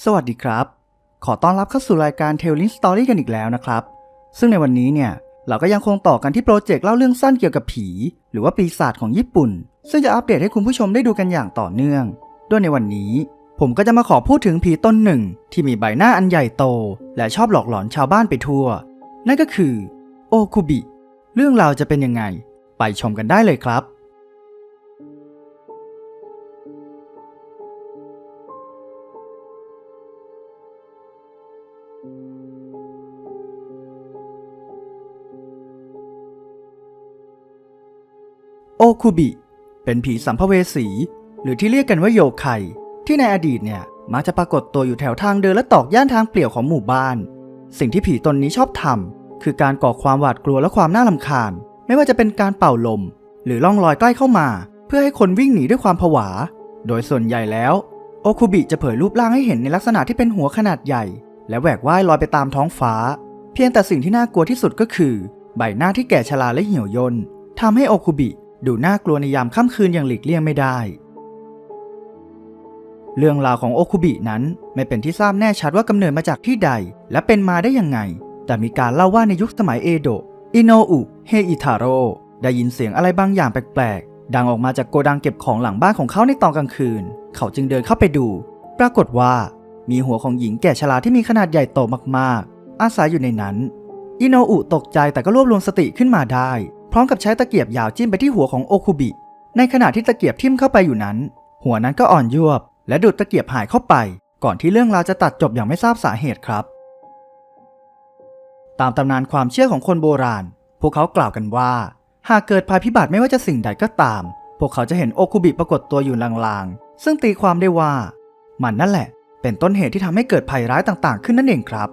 สวัสดีครับ ขอต้อนรับเข้าสู่รายการ Telling Story กันอีกแล้วนะครับ ซึ่งในวันนี้เนี่ยเราก็ยังคงต่อกันที่โปรเจกต์เล่าเรื่องสั้นเกี่ยวกับผี หรือว่าปีศาจของญี่ปุ่น ซึ่งจะอัปเดตให้คุณผู้ชมได้ดูกันอย่างต่อเนื่องด้วยในวันนี้ ผมก็จะมาขอพูดถึงผีต้นหนึ่ง ที่มีใบหน้าอันใหญ่โต และชอบหลอกหลอนชาวบ้านไปทั่ว นั่นก็คือโอคุบิเรื่องราวจะเป็นยังไง ไปชมกันได้เลยครับ โอคุบิ เป็นผีสัมภเวสี หรือที่เรียกกันว่าโยไคที่ในอดีตเนี่ยมักจะปรากฏตัวอยู่แถวทางเดินและตอกย่านทางเปลี่ยวของหมู่บ้าน สิ่งที่ผีตนนี้ชอบทำคือการก่อความหวาดกลัวและความน่าลำคาญ ไม่ว่าจะเป็นการเป่าลม หรือล่องลอยใกล้เข้ามา เพื่อให้คนวิ่งหนีด้วยความผวา โดยส่วนใหญ่แล้ว โอคุบิจะเผยรูปร่างให้เห็นในลักษณะที่เป็นหัวขนาดใหญ่ และแหวกว่ายลอยไปตามท้องฟ้า เพียงแต่สิ่งที่น่ากลัวที่สุดก็คือ ใบหน้าที่แก่ชราและเหี่ยวย่นทำให้โอคุบิดูน่ากลัวในยามค่ำคืนอย่างหลีกเลี่ยงไม่ได้ เรื่องราวของโอคุบินั้นไม่เป็นที่ทราบแน่ชัดว่ากำเนิดมาจากที่ใด และเป็นมาได้ยังไง แต่มีการเล่าว่าในยุคสมัยเอโดะอิโนอุเฮอิทาโร่ได้ยินเสียงอะไรบางอย่างแปลกๆ ดังออกมาจากโกดังเก็บของหลังบ้านของเขาในตอนกลางคืน เขาจึงเดินเข้าไปดู ปรากฏว่า มีหัวของหญิงแก่ชราที่มีขนาดใหญ่โตมากๆ อาศัยอยู่ในนั้น อิโนอุตกใจแต่ก็รวบรวมสติขึ้นมาได้ พร้อมกับใช้ตะเกียบยาวจิ้มไปที่หัวของโอคุบิ ในขณะที่ตะเกียบทิ่มเข้าไปอยู่นั้น หัวนั้นก็อ่อนยวบ และดูดตะเกียบหายเข้าไป ก่อนที่เรื่องราวจะตัดจบอย่างไม่ทราบสาเหตุครับ ตามตำนานความเชื่อของคนโบราณ พวกเขากล่าวกันว่า หากเกิดภัยพิบัติไม่ว่าจะสิ่งใดก็ตาม พวกเขาจะเห็นโอคุบิปรากฏตัวอยู่ลางๆ ซึ่งตีความได้ว่า มันนั่นแหละ เป็นต้นเหตุที่ทำให้เกิดภัยร้ายต่างๆ ขึ้นนั่นเองครับ